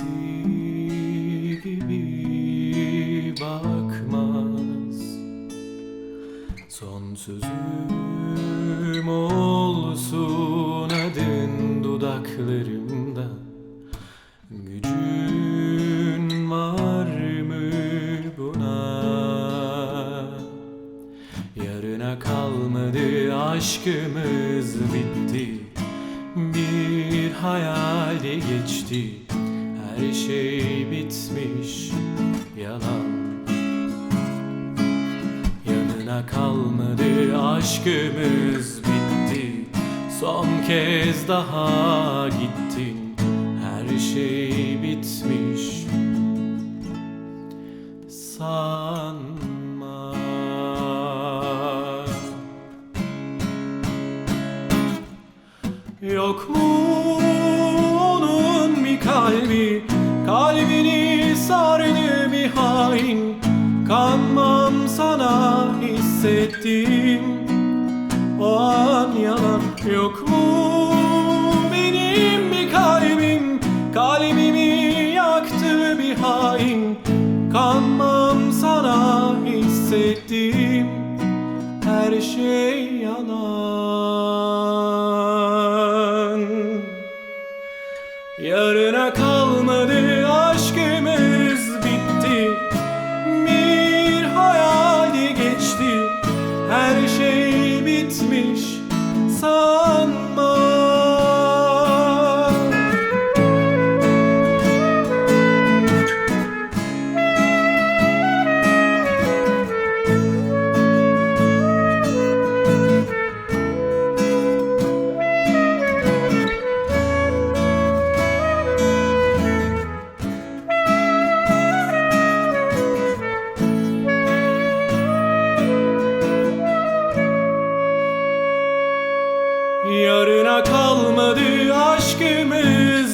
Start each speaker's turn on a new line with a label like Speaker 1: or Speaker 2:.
Speaker 1: eskisi gibi bakmaz. Son sözüm olsun adın dudaklarımda. Gücün var mı buna? Yarına kalmadı aşkımız bitti. Bir hayale geçti. Her şey bitmiş yalan. Yanına kalmadı aşkımız bitti. Son kez daha gittin. Her şey bitmiş. Sanma. Yok mu kalbi Kalbini sardı bir hain. Kanmam sana hissettim O an yalan Yok mu? Benim bir kalbim Kalbimi yaktı bir hain. Kanmam sana hissettim Her şey yalan. Yarına kalmadı aşkımız Yarına kalmadı aşkımız